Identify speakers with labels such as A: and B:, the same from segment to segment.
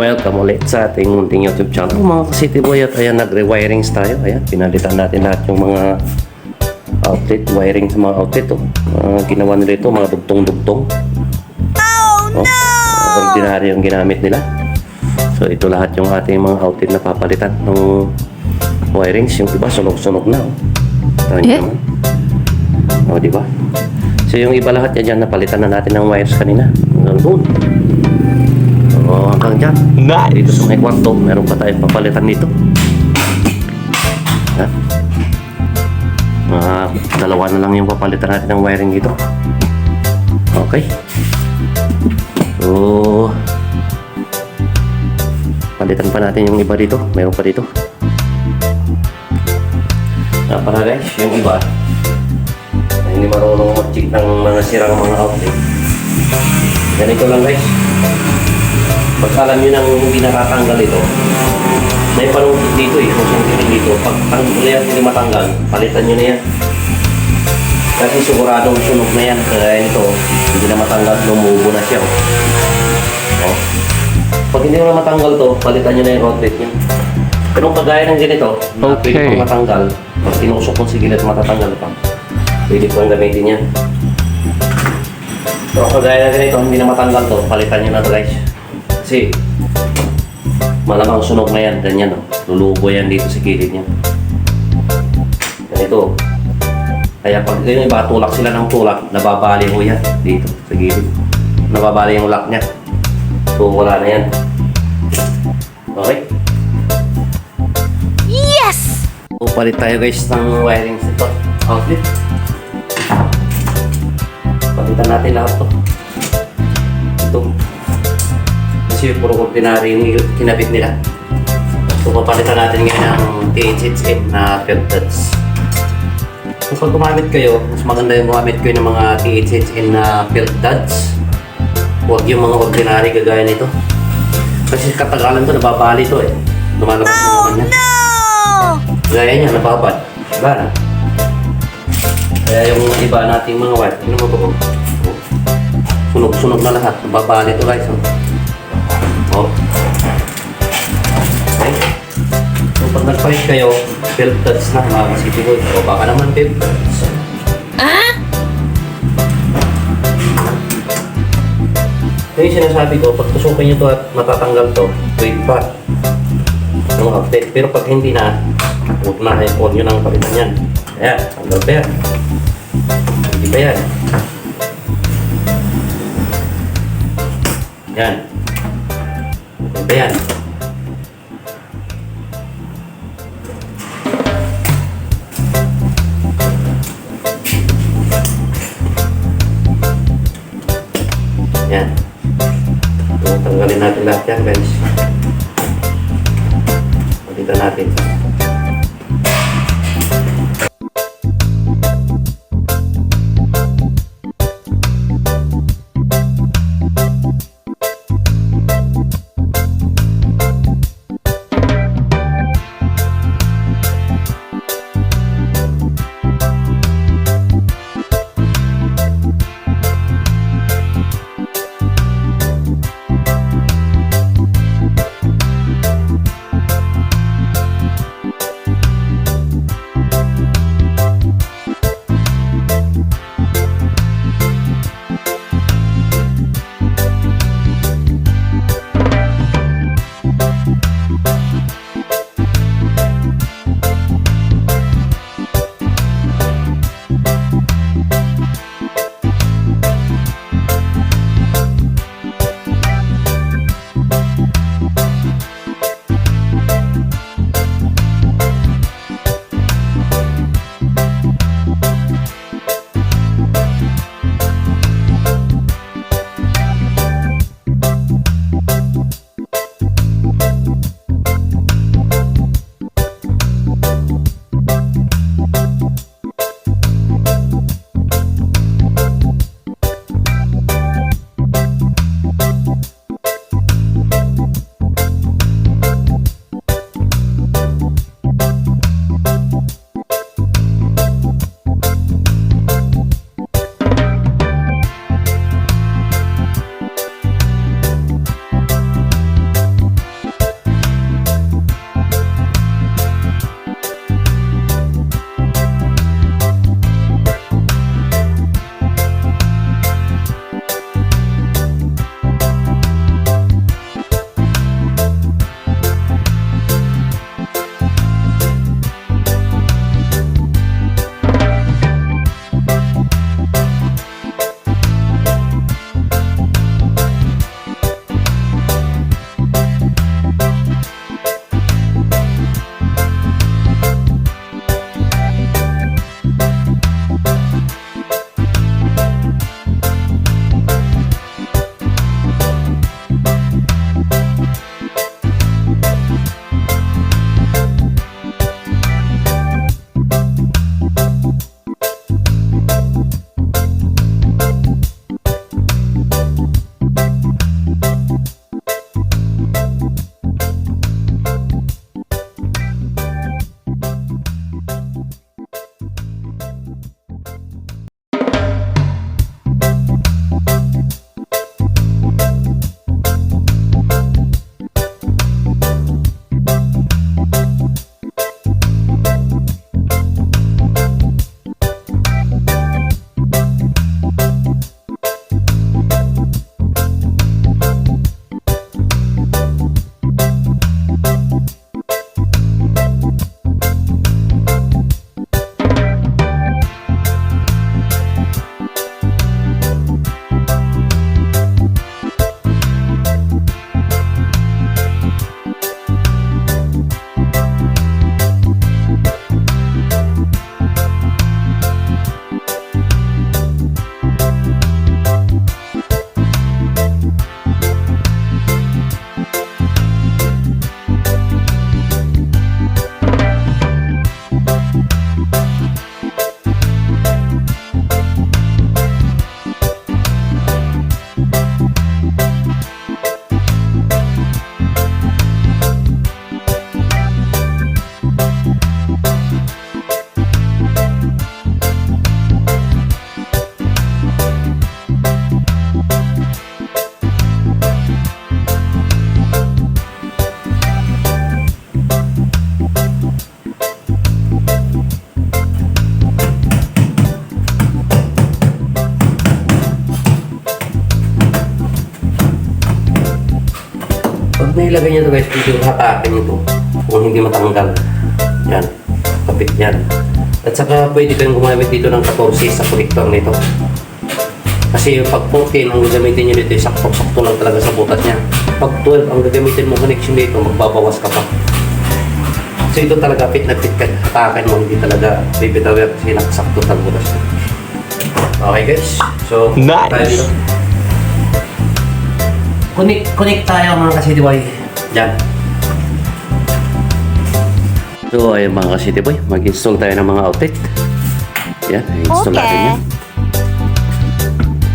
A: Welcome ulit sa ating munting YouTube channel mga ka-city boy at ayan nagre-wirings tayo ayan pinalitan natin lahat yung mga outlet wiring sa mga outlet oh. Mga ginawa nila ito mga dugtong-dugtong oh no! ordinary yung ginamit nila so ito lahat yung ating mga outlet na papalitan ng wirings yung iba sunog-sunog na oh. Niyo
B: Eh?
A: naman. oh di ba so yung iba lahat yan dyan napalitan na natin ng wires kanina doon dyan.
C: Nice.
A: Dito sa may kwarto, meron pa tayong papalitan dito. Ha? Mga dalawa na lang yung papalitan natin ng wiring dito. Okay. So, palitan pa natin yung iba dito. Meron pa dito. Ah, para guys, yung iba, hindi marunong mag-check ng mga sirang mga outlet. Ganito lang guys. Pag alam nyo nang hindi natatanggal ito, may panungkit dito eh, kung saan tinig dito. Pag ang yan hindi matanggal, palitan nyo na yan. Kasi siguradong sunog na yan. Kaya ito, hindi na matanggal, lumubo na siya. Oh. Oh. Pag hindi mo na matanggal to, palitan nyo na yung outlet nyo. Pero kagaya ng ganito, na pwede
C: Okay.
A: pang matanggal, pag tinusok mo sa gilid matatanggal pa, pwede pang gamitin yan. Pero kagaya ng ganito, hindi na matanggal to, palitan nyo na to guys. Kasi, malamang sunog na yan, ganyan oh. Lulubo yan dito sa gilid niya. Ganito. Kaya pag yung iba, tulak sila ng tulak, nababali ho yan dito sa gilid. Nababali yung lock niya. So, wala na yan. Okay?
B: Yes!
A: So, palit tayo guys ng wiring ito. Outlet. Palitan natin lahat to. Ito. Kasi puro ordinary yung kinabit nila. So, papalitan natin ngayon ang THHN na filters. So, pag gumamit kayo, mas maganda yung gumamit kayo ng mga THHN na filters. Huwag yung mga ordinary gagaya nito. Kasi katagalan to, nababali to eh. Lumalabas oh, naman yan. Gaya niya, nababad. Wala na. Kaya yung iba nating mga wife, ano mo oh? Sunog-sunog na lahat. Nababali to guys. Oh. Oh. Okay. So pag nagpalit kayo, filters na mga kasiti boy. O baka naman filters.
B: Ah?
A: Ito yung sinasabi ko, pag tusukin nyo to at matatanggal to, wait pa. Yung update. Pero pag hindi na, huwag na, on nyo nang palitan yan. Ayan, tanggal pa yan. Hindi pa yan. Yan. Hindi nilagay niya ito guys, dito yung hatakin nito. Kung hindi matanggal. Yan. Kapit yan. At saka pwede kayong gumamit dito ng 14 sa connector nito. Kasi pag 14 ang gagamitin nyo dito, sakto-sakto lang talaga sa butas niya. Pag 12 ang gagamitin mo connection dito, magbabawas ka pa. So ito talaga fit na fit ka. Hatakin mo, hindi talaga bibitawin kasi nakasakto sa butas niya. Okay guys, so
C: Nice.
A: tayo dito. Connect, connect tayo mga ka-City Boy. Diyan. So ayun mga ka-City Boy, mag-install tayo ng mga outlet. Yan, i-install
B: Okay.
A: natin yan.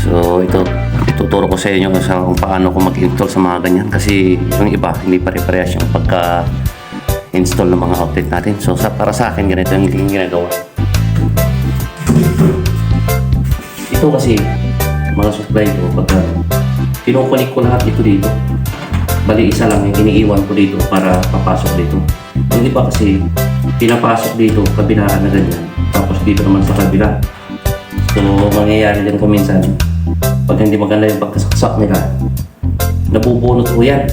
A: So ito, ituturo ko sa inyo sa kung paano ko mag-install sa mga ganyan kasi yung iba hindi pare-parehas yung pagka install ng mga outlet natin. So sa, para sa akin ganito yung ginagawa. Ito kasi mga supply ko pagka kinukunik ko lahat ito dito. Bali isa lang yung iniiwan ko dito para papasok dito. Yung iba kasi pinapasok dito kabilaan na ganyan. Tapos dito naman sa kabila. So mangyayari din ko minsan pag hindi maganda yung pagkasaksak nila nabubunot ko yan.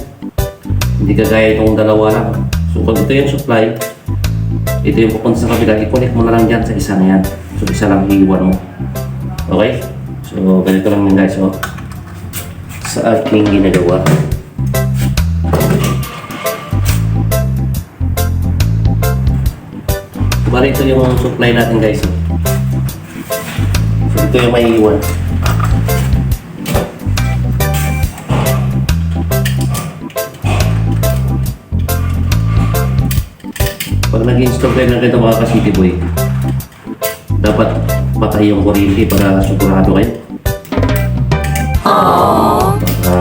A: Hindi kagaya itong dalawa lang. So pag ito yung supply, ito yung pupunta sa kabila, i-connect mo na lang dyan sa isa na yan. So isa lang iiwan mo. Okay? So ganito lang yun guys. Oh. Sa aking ginagawa. Bali ito yung supply natin guys. So ito yung may iwan. Pag nag-install kayo ng ganito mga ka-city boy, dapat patay yung kuryente para sigurado kayo. Baka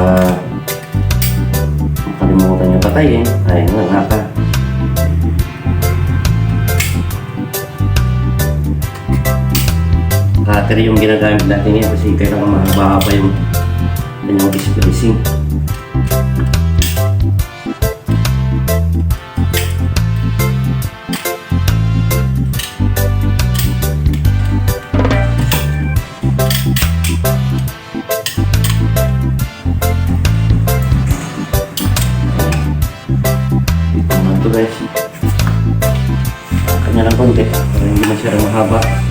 A: makalimutan niya patay eh. Ay, nga Cutter yung ginagamit natin ngayon kasi kailangan mahaba pa yung kanyang naman ito guys. Kanya lang konti para hindi masyadong mahaba.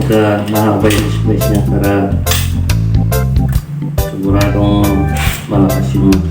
A: Pagka mahaba yung space niya para siguradong malakas yung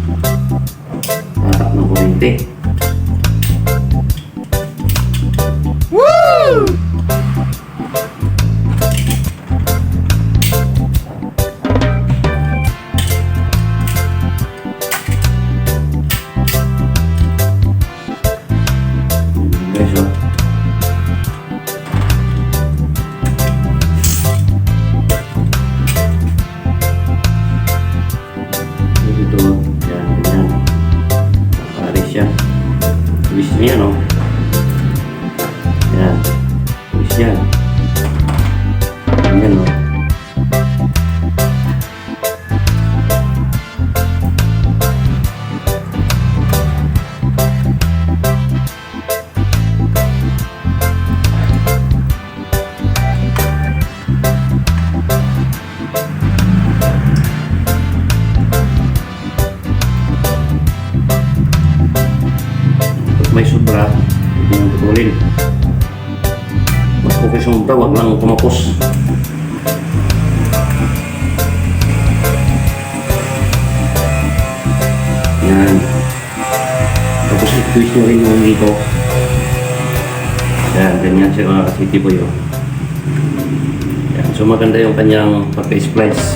A: maganda yung kanyang pagka-splice.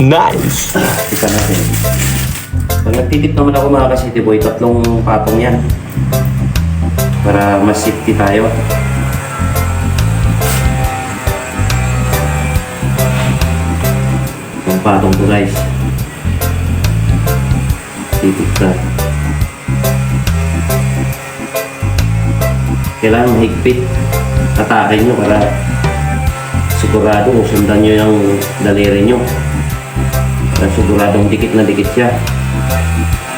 C: Nice!
A: Tika natin. Pag nagtitip naman ako mga ka-city boy, tatlong patong yan. Para mas safety tayo. Ang patong ko guys. Titip ka. Kailangan mahigpit. Atakin nyo para sigurado sundan nyo yung daliri nyo. Siguradong dikit na dikit siya.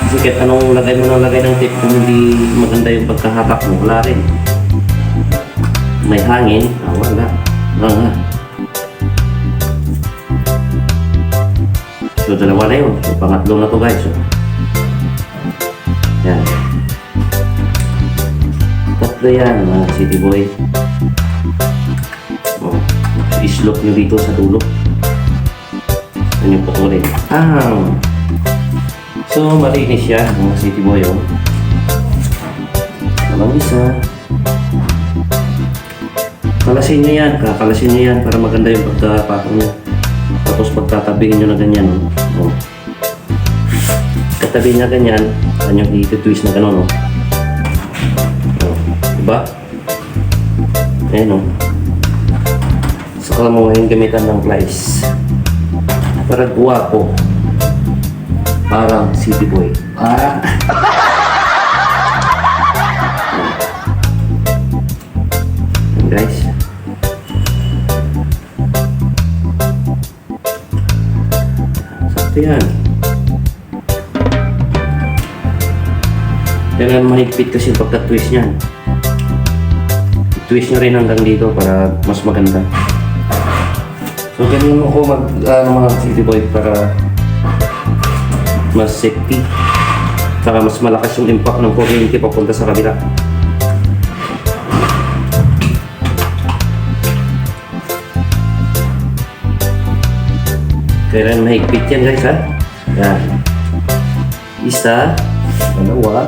A: Kasi kahit anong lagay mo ng lagay ng tape kung hindi maganda yung pagkahatak mo, wala rin. May hangin, ah, wala. Wala. So, dalawa na yun. So, pangatlo na to guys. So, yan. Tatlo yan, mga city boy. Islop nyo dito sa dulo. Yan yung putulin. Ah! So, malinis siya, mga city boy. Oh. Namang isa. Kalasin nyo yan, kakalasin nyo yan para maganda yung pagkapatong nyo. Tapos pagtatabihin nyo na ganyan. Oh. Oh. Katabi niya ganyan, kanyang i-twist na gano'n. Oh. Oh. Diba? Ayan oh. Saka mo ngayon gamitan ng plies. Para guwapo. Parang city boy. Ayan, guys. Sakto yan. Kailangan mahigpit kasi pagka-twist niyan. Twist nyo rin hanggang dito para mas maganda. So, ganyan ako mag, ano mga city boy para mas safety. Saka mas malakas yung impact ng kuryente papunta sa kabila. Kailangan mahigpit yan guys ha. Yan. Isa, dalawa,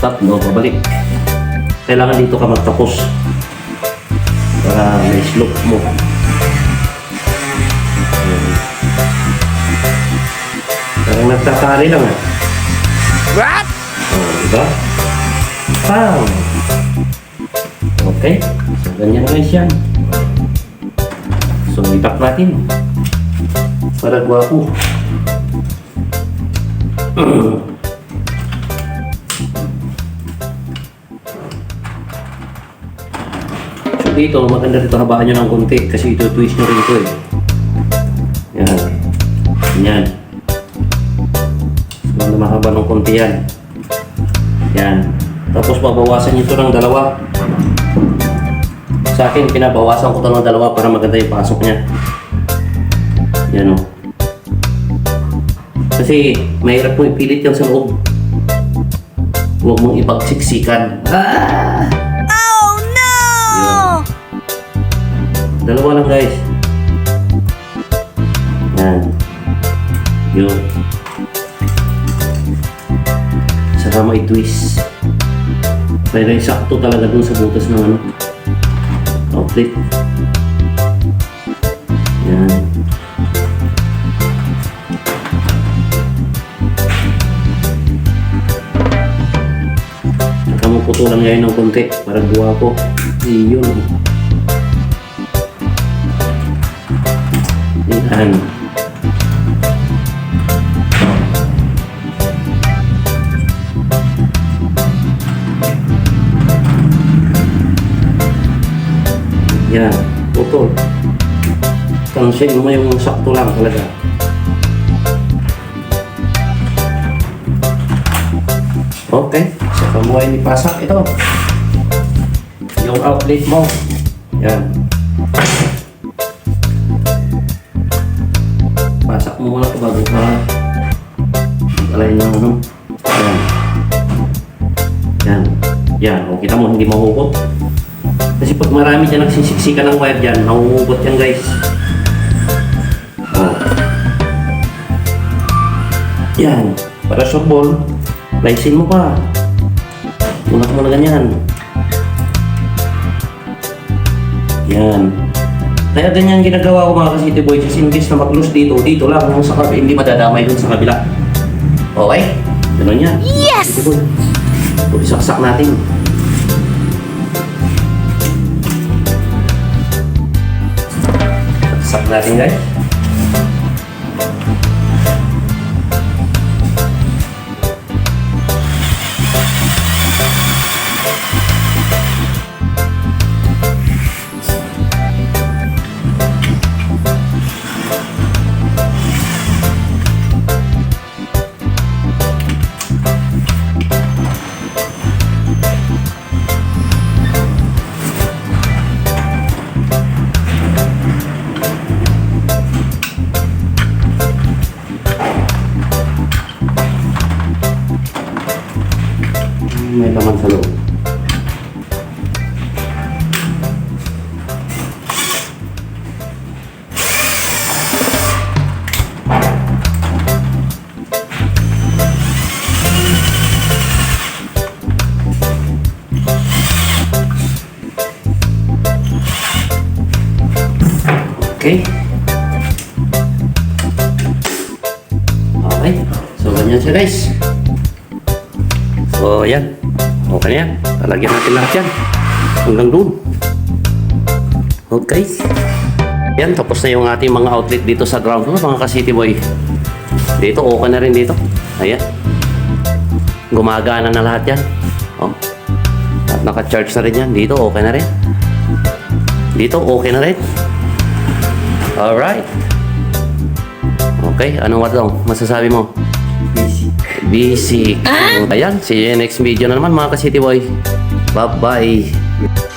A: tatlo, pabalik. Kailangan dito ka magtapos. Para may slope mo. Parang nagtatari lang ah.
B: What?
A: Oh, diba? Bam! Okay. So, ganyan guys yan. So, ipak natin. Para gwapo. dito, maganda dito habaan nyo ng konti kasi ito twist nyo rin ito eh. Yan. Yan. So, mahaba ng konti yan. Yan. Tapos babawasan nyo ito ng dalawa. Sa akin, pinabawasan ko ito ng dalawa para maganda yung pasok niya. Yan o. Kasi mahirap mo ipilit yan sa loob. Huwag mong ipagsiksikan. Ah! Dalawa lang guys. Yan. Yun. Saka may twist. May sakto talaga dun sa butas ng ano. Outlet. Yan. Saka mo putulan ngayon ng konti para gawa ko. Iyon. Yan. Yan. Putol. Tansin mo yung sakto lang talaga. Okay. Sa kamuhay ni Pasak ito. Yung outlet mo. Yan. Alay ng ano. Yan. Yan. O, kita mo, hindi mahugot. Kasi pag marami dyan nagsisiksikan ng wire dyan, mahuhugot yan guys. O. Yan. Para sa ball, laisin mo pa. Unak mo na ganyan. Yan. Kaya ganyan ginagawa ko mga ka-city boys kasi imbis na mag-loose dito, dito lang yung sa kabila, hindi madadamay dun sa kabila. Okay? Ganun yan.
B: Yes!
A: City boy. So, isaksak natin. Saksak natin guys. Ganyan siya guys. So, yan. Okay na yan. Talagyan natin lahat yan. Hanggang doon. Okay. Yan, tapos na yung ating mga outlet dito sa ground floor, mga ka-city boy. Dito, okay na rin dito. Ayan. Gumagana na lahat yan. Oh. At naka-charge na rin yan. Dito, okay na rin. Dito, okay na rin. Alright. Okay, anong what daw? Masasabi mo? Busy. Busy. Ayan, see you next video na naman mga ka-city boy. Bye-bye.